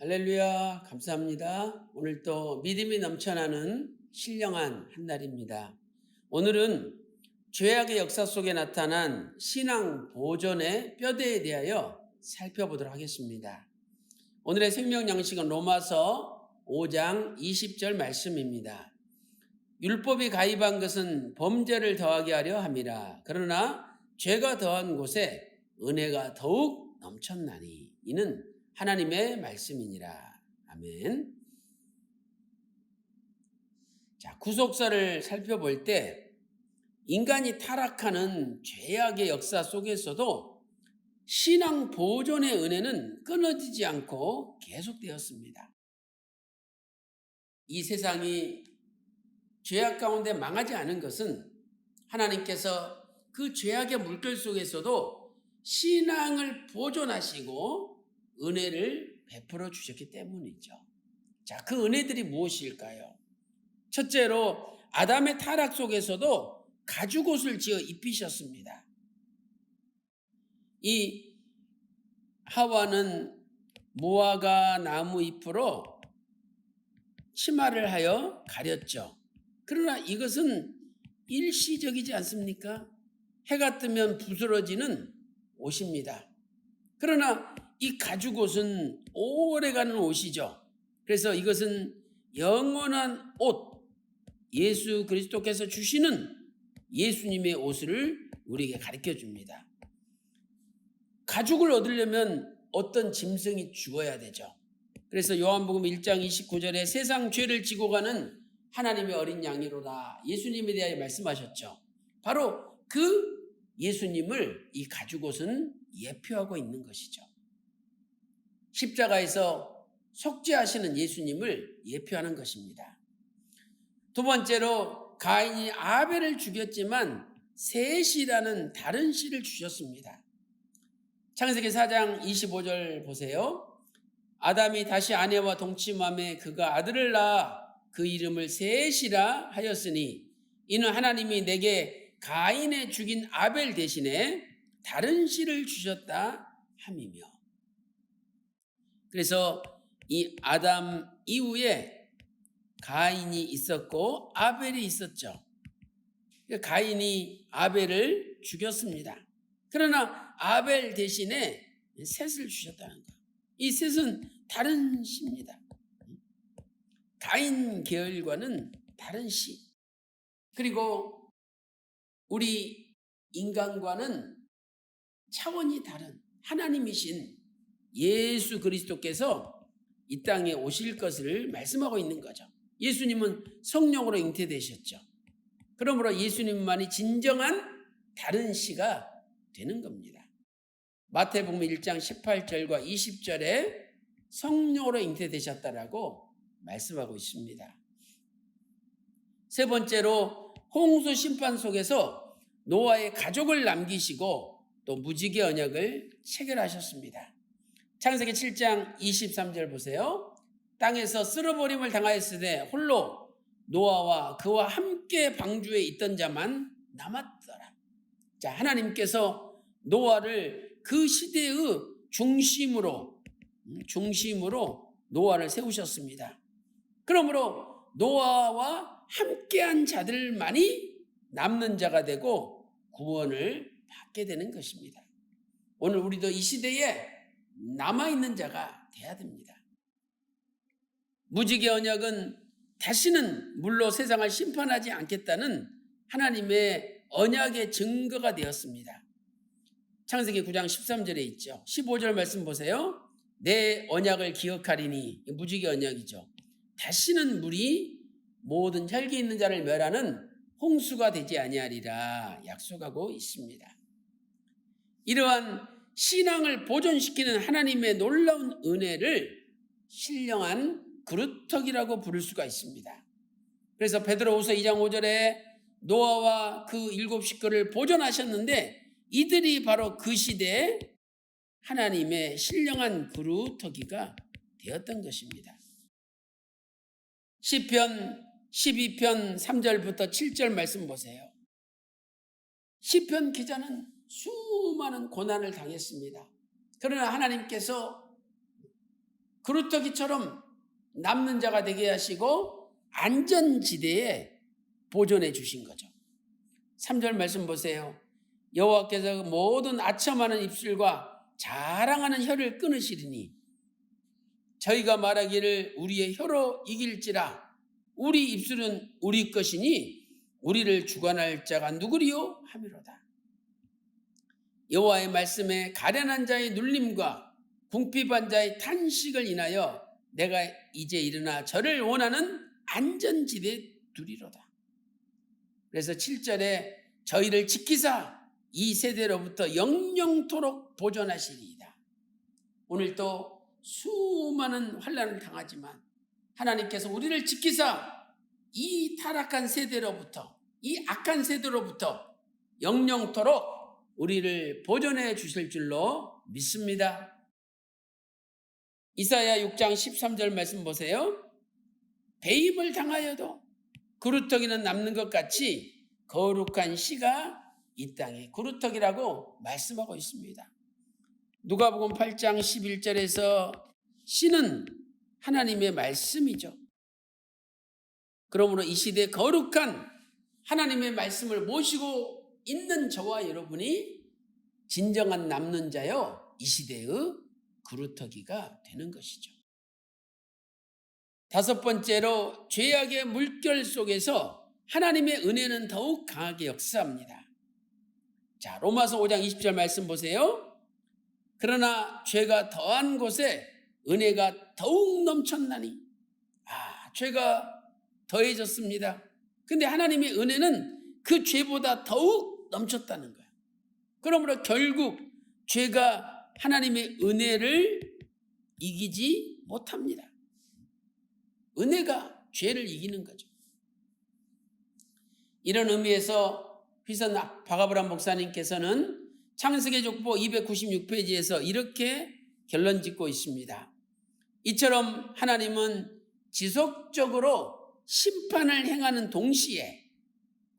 할렐루야, 감사합니다. 오늘 또 믿음이 넘쳐나는 신령한 한 날입니다. 오늘은 죄악의 역사 속에 나타난 신앙 보존의 뼈대에 대하여 살펴보도록 하겠습니다. 오늘의 생명 양식은 로마서 5장 20절 말씀입니다. 율법이 가입한 것은 범죄를 더하게 하려 함이라. 그러나 죄가 더한 곳에 은혜가 더욱 넘쳤나니 이는 하나님의 말씀이니라. 아멘. 자, 구속사를 살펴볼 때 인간이 타락하는 죄악의 역사 속에서도 신앙 보존의 은혜는 끊어지지 않고 계속되었습니다. 이 세상이 죄악 가운데 망하지 않은 것은 하나님께서 그 죄악의 물결 속에서도 신앙을 보존하시고 은혜를 베풀어 주셨기 때문이죠. 자, 그 은혜들이 무엇일까요? 첫째로 아담의 타락 속에서도 가죽 옷을 지어 입히셨습니다. 이 하와는 무화과 나무 잎으로 치마를 하여 가렸죠. 그러나 이것은 일시적이지 않습니까? 해가 뜨면 부스러지는 옷입니다. 그러나 이 가죽 옷은 오래가는 옷이죠. 그래서 이것은 영원한 옷, 예수 그리스도께서 주시는 예수님의 옷을 우리에게 가르쳐 줍니다. 가죽을 얻으려면 어떤 짐승이 죽어야 되죠. 그래서 요한복음 1장 29절에 세상 죄를 지고 가는 하나님의 어린 양이로다. 예수님에 대하여 말씀하셨죠. 바로 그 예수님을 이 가죽옷은 예표하고 있는 것이죠. 십자가에서 속죄하시는 예수님을 예표하는 것입니다. 두 번째로 가인이 아벨을 죽였지만 셋이라는 다른 씨를 주셨습니다. 창세기 4장 25절 보세요. 아담이 다시 아내와 동침함에 그가 아들을 낳아 그 이름을 셋이라 하였으니 이는 하나님이 내게 가인의 죽인 아벨 대신에 다른 씨를 주셨다 함이며 그래서 이 아담 이후에 가인이 있었고 아벨이 있었죠. 그러니까 가인이 아벨을 죽였습니다. 그러나 아벨 대신에 셋을 주셨다는 거. 이 셋은 다른 시입니다. 가인 계열과는 다른 시. 그리고 우리 인간과는 차원이 다른 하나님이신 예수 그리스도께서 이 땅에 오실 것을 말씀하고 있는 거죠. 예수님은 성령으로 잉태되셨죠. 그러므로 예수님만이 진정한 다른 시가 되는 겁니다. 마태복음 1장 18절과 20절에 성령으로 잉태되셨다라고 말씀하고 있습니다. 세 번째로 홍수 심판 속에서 노아의 가족을 남기시고 또 무지개 언약을 체결하셨습니다. 창세기 7장 23절 보세요. 땅에서 쓸어버림을 당하였으되 홀로 노아와 그와 함께 방주에 있던 자만 남았더라. 자, 하나님께서 노아를 그 시대의 중심으로 음, 중심으로 노아를 세우셨습니다. 그러므로 노아와 함께한 자들만이 남는 자가 되고 구원을 받게 되는 것입니다. 오늘 우리도 이 시대에 남아있는 자가 돼야 됩니다. 무지개 언약은 다시는 물로 세상을 심판하지 않겠다는 하나님의 언약의 증거가 되었습니다. 창세기 9장 13절에 있죠. 15절 말씀 보세요. 내 언약을 기억하리니 무지개 언약이죠. 다시는 물이 모든 혈기 있는 자를 멸하는 홍수가 되지 아니하리라 약속하고 있습니다. 이러한 신앙을 보존시키는 하나님의 놀라운 은혜를 신령한 그루터기라고 부를 수가 있습니다. 그래서 베드로후서 2장 5절에 노아와 그 일곱 식구를 보존하셨는데 이들이 바로 그 시대에 하나님의 신령한 그루터기가 되었던 것입니다. 시편 12편 3절부터 7절 말씀 보세요. 시편 기자는 수많은 고난을 당했습니다. 그러나 하나님께서 그루터기처럼 남는 자가 되게 하시고 안전지대에 보존해 주신 거죠. 3절 말씀 보세요. 여호와께서 모든 아첨하는 입술과 자랑하는 혀를 끊으시리니 저희가 말하기를 우리의 혀로 이길지라 우리 입술은 우리 것이니 우리를 주관할 자가 누구리요 하미로다. 여호와의 말씀에 가련한 자의 눌림과 궁핍한 자의 탄식을 인하여 내가 이제 일어나 저를 원하는 안전지대 두리로다. 그래서 7절에 저희를 지키사 이 세대로부터 영영토록 보존하시리이다. 오늘 또 수많은 환란을 당하지만 하나님께서 우리를 지키사 이 타락한 세대로부터 이 악한 세대로부터 영영토록 우리를 보존해 주실 줄로 믿습니다. 이사야 6장 13절 말씀 보세요. 배임을 당하여도 그루터기는 남는 것 같이 거룩한 씨가 이 땅에 그루터기라고 말씀하고 있습니다. 누가복음 8장 11절에서 씨는 하나님의 말씀이죠. 그러므로 이 시대 거룩한 하나님의 말씀을 모시고 있는 저와 여러분이 진정한 남는 자요 이 시대의 그루터기가 되는 것이죠. 다섯 번째로 죄악의 물결 속에서 하나님의 은혜는 더욱 강하게 역사합니다. 자, 로마서 5장 20절 말씀 보세요. 그러나 죄가 더한 곳에 은혜가 더욱 넘쳤나니 아, 죄가 더해졌습니다. 근데 하나님의 은혜는 그 죄보다 더욱 넘쳤다는 거예요. 그러므로 결국 죄가 하나님의 은혜를 이기지 못합니다. 은혜가 죄를 이기는 거죠. 이런 의미에서 휘선 박아브람 목사님께서는 창세기 족보 296페이지에서 이렇게 결론 짓고 있습니다. 이처럼 하나님은 지속적으로 심판을 행하는 동시에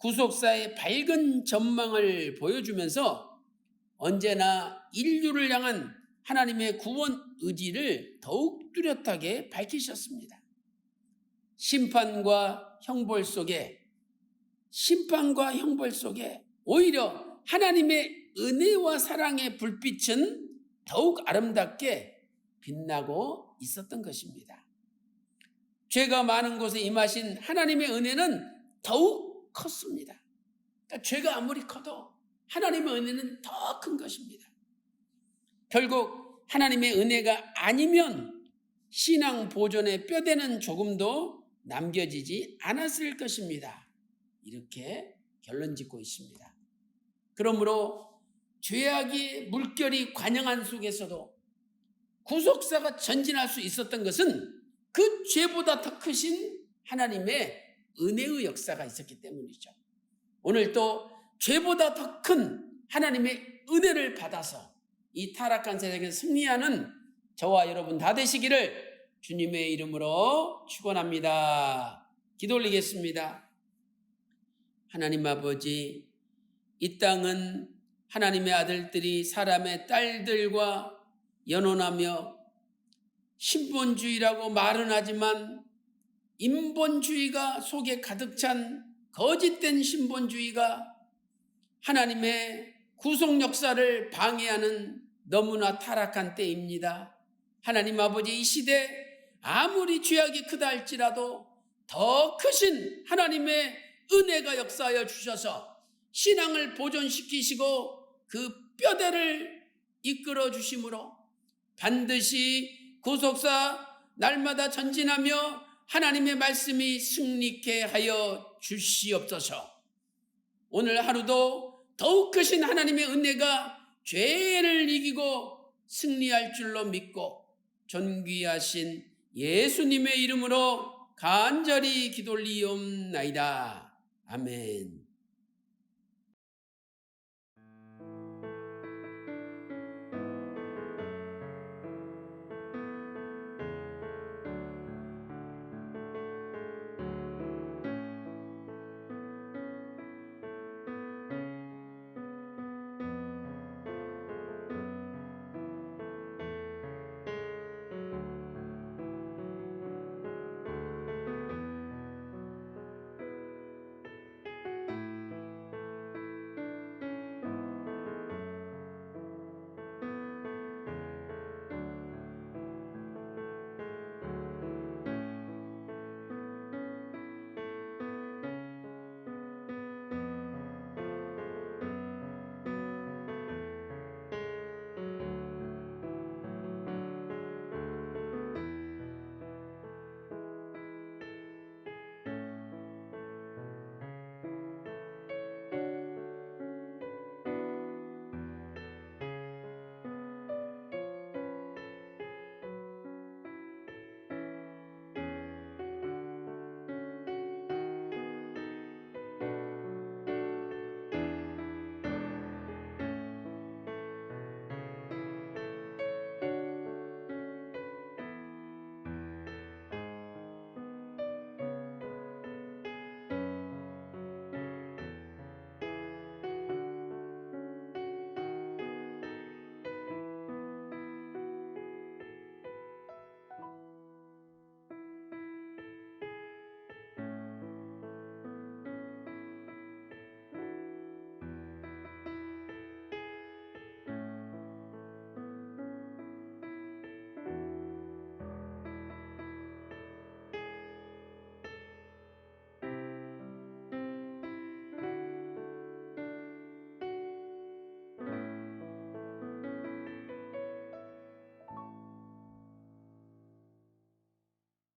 구속사의 밝은 전망을 보여주면서 언제나 인류를 향한 하나님의 구원 의지를 더욱 뚜렷하게 밝히셨습니다. 심판과 형벌 속에 심판과 형벌 속에 오히려 하나님의 은혜와 사랑의 불빛은 더욱 아름답게 빛나고 있었던 것입니다. 죄가 많은 곳에 임하신 하나님의 은혜는 더욱 컸습니다. 그러니까 죄가 아무리 커도 하나님의 은혜는 더 큰 것입니다. 결국 하나님의 은혜가 아니면 신앙 보존의 뼈대는 조금도 남겨지지 않았을 것입니다. 이렇게 결론 짓고 있습니다. 그러므로 죄악의 물결이 관영한 속에서도 구속사가 전진할 수 있었던 것은 그 죄보다 더 크신 하나님의 은혜의 역사가 있었기 때문이죠. 오늘 또 죄보다 더 큰 하나님의 은혜를 받아서 이 타락한 세상에 승리하는 저와 여러분 다 되시기를 주님의 이름으로 축원합니다. 기도 올리겠습니다. 하나님 아버지 이 땅은 하나님의 아들들이 사람의 딸들과 연혼하며 신본주의라고 말은 하지만 인본주의가 속에 가득 찬 거짓된 신본주의가 하나님의 구속 역사를 방해하는 너무나 타락한 때입니다. 하나님 아버지 이 시대 아무리 죄악이 크다 할지라도 더 크신 하나님의 은혜가 역사하여 주셔서 신앙을 보존시키시고 그 뼈대를 이끌어 주심으로 반드시 구속사 날마다 전진하며 하나님의 말씀이 승리케 하여 주시옵소서. 오늘 하루도 더욱 크신 하나님의 은혜가 죄를 이기고 승리할 줄로 믿고 존귀하신 예수님의 이름으로 간절히 기돌리옵나이다. 아멘.